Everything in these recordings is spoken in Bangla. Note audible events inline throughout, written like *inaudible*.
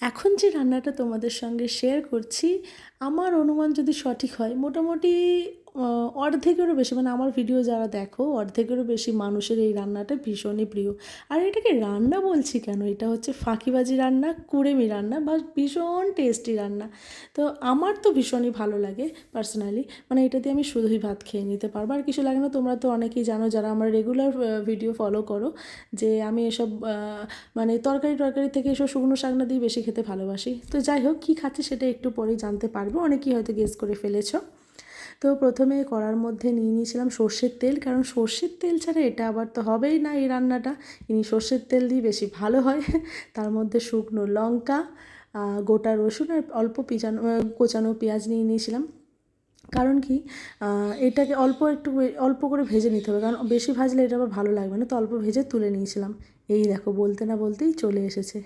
এখন যে রান্নাটা তোমাদের সঙ্গে শেয়ার করছি আমার অনুমান যদি সঠিক হয় মোটামুটি অর্ধেকেরও বেশি মানে আমার ভিডিও যারা দেখো, অর্ধেকেরও বেশি মানুষের এই রান্নাটা ভীষণই প্রিয়। আর এটাকে রান্না বলছি কেন? এটা হচ্ছে ফাঁকিবাজি রান্না, কুড়েমি রান্না, বা ভীষণ টেস্টি রান্না। তো আমার তো ভীষণই ভালো লাগে পার্সোনালি মানে এটা দিয়ে আমি শুধুই ভাত খেয়ে নিতে পারব। আর কিছু লাগে না, তোমরা তো অনেকেই জানো, যারা আমার রেগুলার ভিডিও ফলো করো, যে আমি এসব মানে তরকারি টরকারি থেকে এসব শুকনো শাকনা দিয়ে বেশি খেতে ভালোবাসি। তো যাই হোক, কী খাচ্ছি সেটা একটু পরেই জানতে পারব। অনেকেই হয়তো গেস করে ফেলেছো। তো প্রথমে কড়ার মধ্যে নিয়ে নিয়েছিলাম সর্ষের তেল, কারণ সর্ষের তেল ছাড়া এটা আবার তো হবেই না এই রান্নাটা। ইনি সর্ষের তেল দিয়ে বেশি ভালো হয়। *laughs* তার মধ্যে শুকনো লঙ্কা গোটা রসুন আর অল্প পিচানো কোচানো পেঁয়াজ নিয়ে নিয়েছিলাম। কারণ কি এটাকে অল্প একটু, অল্প করে ভেজে নিতে হবে, কারণ বেশি ভাজলে এটা আবার ভালো লাগবে না, তো অল্প ভেজে তুলে নিয়েছিলাম। এই দেখো বলতে না বলতেই চলে এসেছে।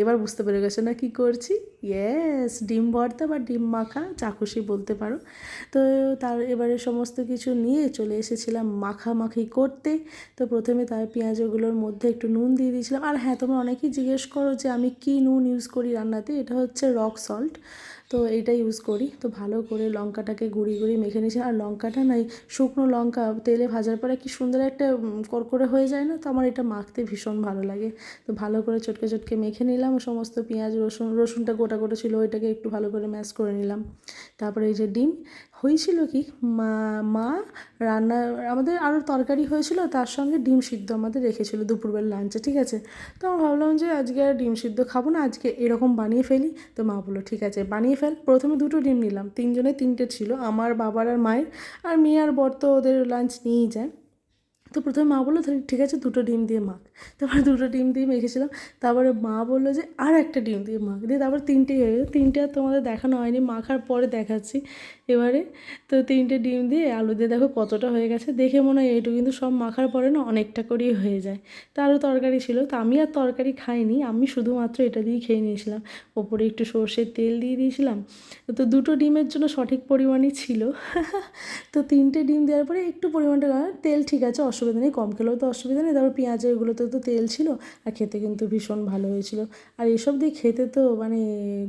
এবার বুঝতে পেরে গেছো না কী করছি? ইয়েস ডিম ভর্তা বা ডিম মাখা চাকুশি বলতে পারো। তো তার এবারে সমস্ত কিছু নিয়ে চলে এসেছিলাম মাখামাখি করতে। তো প্রথমে তার পেঁয়াজগুলোর মধ্যে একটু নুন দিয়ে দিয়েছিলাম। আর হ্যাঁ তোমরা অনেকেই জিজ্ঞেস করো যে আমি কী নুন ইউজ করি রান্নাতে? এটা হচ্ছে রক সল্ট তো এইটা ইউজ করি। তো ভালো করে লঙ্কাটাকে গুঁড়ি গুঁড়ি মেখে নিয়েছি। আর লঙ্কাটা নাই শুকনো লঙ্কা তেলে ভাজার পরে কি সুন্দর একটা করকরে হয়ে যায় না? তো আমার এটা মাখতে ভীষণ ভালো লাগে। তো ভালো করে চটকে চটকে মেখে নিলাম, সমস্ত পেঁয়াজ, রসুন, রসুনটা গোটা গোটা ছিল, ওইটাকে একটু ভালো করে ম্যাশ করে নিলাম। তারপরে এই যে ডিম, হয়েছিল কি? মা মা রান্না, আমাদের আরও তরকারি হয়েছিল, তার সঙ্গে ডিম সিদ্ধ আমাদের রেখেছিল দুপুরবেলা লাঞ্চে ঠিক আছে? তো আমি ভাবলাম যে আজকে আর ডিম সিদ্ধ খাব না, আজকে এরকম বানিয়ে ফেলি। তো মা বলল, ঠিক আছে, বানিয়ে ফেল। প্রথমে দুটো ডিম নিলাম, তিনজনে তিনটে ছিল, আমার বাবার আর মায়ের, আর মেয়ে আর বর তো ওদের লাঞ্চ নিয়েই যায়। তো প্রথমে মা বলল তাহলে ঠিক আছে, দুটো ডিম দিয়ে মাখ। তারপরে দুটো ডিম দিয়ে মেখেছিলাম। তারপরে মা বলল যে, আর একটা ডিম দিয়ে মাখ। দিয়ে তারপর তিনটে হয়ে গেলো। তিনটে আর তোমাদের দেখানো হয়নি, মাখার পরে দেখাচ্ছি এবারে। তো তিনটে ডিম দিয়ে আলু দিয়ে দেখো কতটা হয়ে গেছে। দেখে মনে হয় এইটু কিন্তু সব মাখার পরে না অনেকটা করেই হয়ে যায়। তো আরও তরকারি ছিল। তো আমি আর তরকারি খাইনি, আমি শুধুমাত্র এটা দিয়েই খেয়ে নিয়েছিলাম। ওপরে একটু সর্ষের তেল দিয়ে দিয়েছিলাম। তো দুটো ডিমের জন্য সঠিক পরিমাণই ছিল। তো তিনটে ডিম দেওয়ার পরে একটু পরিমাণটা, তেল ঠিক আছে অসুবিধা নেই, কম খেলেও তো অসুবিধা নেই। তারপর পেঁয়াজ এগুলোতে তো তেল ছিল আর খেতে কিন্তু ভীষণ ভালো হয়েছিল। আর এসব দিয়ে খেতে তো মানে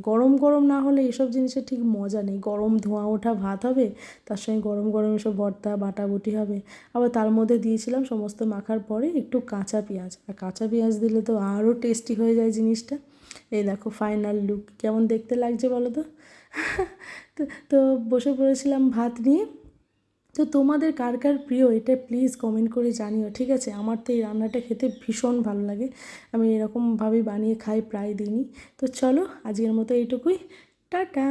গরম গরম না হলে এসব জিনিসের ঠিক মজা নেই। গরম ধোঁয়া ওঠা ভাত হবে, তার সঙ্গে গরম গরম এসব ভর্তা বাটাবুটি হবে। আবার তার মধ্যে দিয়েছিলাম সমস্ত মাখার পরে একটু কাঁচা পেঁয়াজ। আর কাঁচা পেঁয়াজ দিলে তো আরও টেস্টি হয়ে যায় জিনিসটা। এই দেখো ফাইনাল লুক কেমন দেখতে লাগছে বলো তো? *laughs* তো তো বসে পড়েছিলাম ভাত নিয়ে। তো তোমাদের কার কার প্রিয় এটা প্লিজ কমেন্ট করে জানিও, ঠিক আছে? আমার তো এই রান্নাটা খেতে ভীষণ ভালো লাগে। আমি এরকমভাবেই বানিয়ে খাই প্রায় দিনই। তো চলো, আজকের মতো এইটুকুই। টাটা!